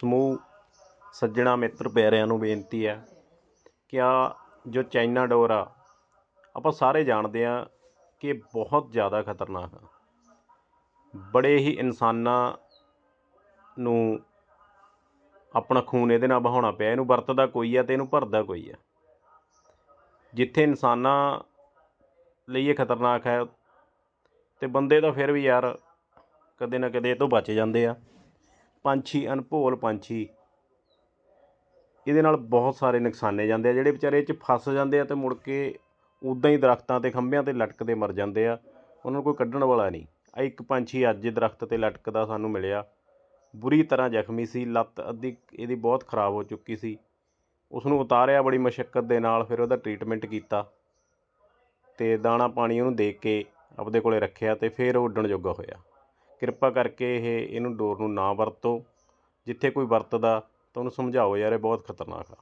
ਸਮੂਹ ਸੱਜਣਾ ਮਿੱਤਰ ਪਿਆਰਿਆਂ ਨੂੰ ਬੇਨਤੀ ਹੈ ਕਿ ਆਹ ਜੋ ਚਾਈਨਾ ਡੋਰ ਆ, ਆਪਾਂ ਸਾਰੇ ਜਾਣਦੇ ਹਾਂ ਕਿ ਬਹੁਤ ਜ਼ਿਆਦਾ ਖਤਰਨਾਕ ਆ। ਬੜੇ ਹੀ ਇਨਸਾਨਾਂ ਨੂੰ ਆਪਣਾ ਖੂਨ ਇਹਦੇ ਨਾਲ ਬਹਾਉਣਾ ਪਿਆ, ਇਹਨੂੰ ਵਰਤਦਾ ਕੋਈ ਆ ਅਤੇ ਇਹਨੂੰ ਭਰਦਾ ਕੋਈ ਆ। ਜਿੱਥੇ ਇਨਸਾਨਾਂ ਲਈ ਇਹ ਖਤਰਨਾਕ ਹੈ ਅਤੇ ਬੰਦੇ ਤਾਂ ਫਿਰ ਵੀ ਯਾਰ ਕਦੇ ਨਾ ਕਦੇ ਇਹ ਤੋਂ ਬਚ ਜਾਂਦੇ ਆ। ਪੰਛੀ ਅਣਭੋਲ ਪੰਛੀ। ਇਹਦੇ ਨਾਲ ਬਹੁਤ ਸਾਰੇ ਨੁਕਸਾਨੇ ਜਾਂਦੇ ਆ, ਜਿਹੜੇ ਵਿਚਾਰੇ ਇਹ 'ਚ ਫਸ ਜਾਂਦੇ ਆ ਅਤੇ ਮੁੜ ਕੇ ਉੱਦਾਂ ਹੀ ਦਰੱਖਤਾਂ 'ਤੇ ਖੰਭਿਆਂ 'ਤੇ ਲਟਕਦੇ ਮਰ ਜਾਂਦੇ ਆ। ਉਹਨਾਂ ਨੂੰ ਕੋਈ ਕੱਢਣ ਵਾਲਾ ਨਹੀਂ। ਆ ਇੱਕ ਪੰਛੀ ਅੱਜ ਦਰੱਖਤ 'ਤੇ ਲਟਕਦਾ ਸਾਨੂੰ ਮਿਲਿਆ। ਬੁਰੀ ਤਰ੍ਹਾਂ ਜ਼ਖਮੀ ਸੀ, ਲੱਤ ਅੱਧੀ ਇਹਦੀ ਬਹੁਤ ਖਰਾਬ ਹੋ ਚੁੱਕੀ ਸੀ। ਉਸ ਨੂੰ ਉਤਾਰਿਆ ਬੜੀ ਮਸ਼ੱਕਤ ਦੇ ਨਾਲ, ਫਿਰ ਉਹਦਾ ਟਰੀਟਮੈਂਟ ਕੀਤਾ। ਅਤੇ ਦਾਣਾ ਪਾਣੀ ਉਹਨੂੰ ਦੇ ਕੇ ਆਪਦੇ ਕੋਲ ਰੱਖਿਆ ਅਤੇ ਫਿਰ ਉਹ ਉੱਡਣ ਜੋਗਾ ਹੋਇਆ। ਕਿਰਪਾ ਕਰਕੇ ਇਹ, ਇਹਨੂੰ ਡੋਰ ਨੂੰ ਨਾ ਵਰਤੋ। ਜਿੱਥੇ ਕੋਈ ਵਰਤਦਾ ਤਾਂ ਉਹਨੂੰ ਸਮਝਾਓ ਯਾਰ, ਇਹ ਬਹੁਤ ਖਤਰਨਾਕ ਆ।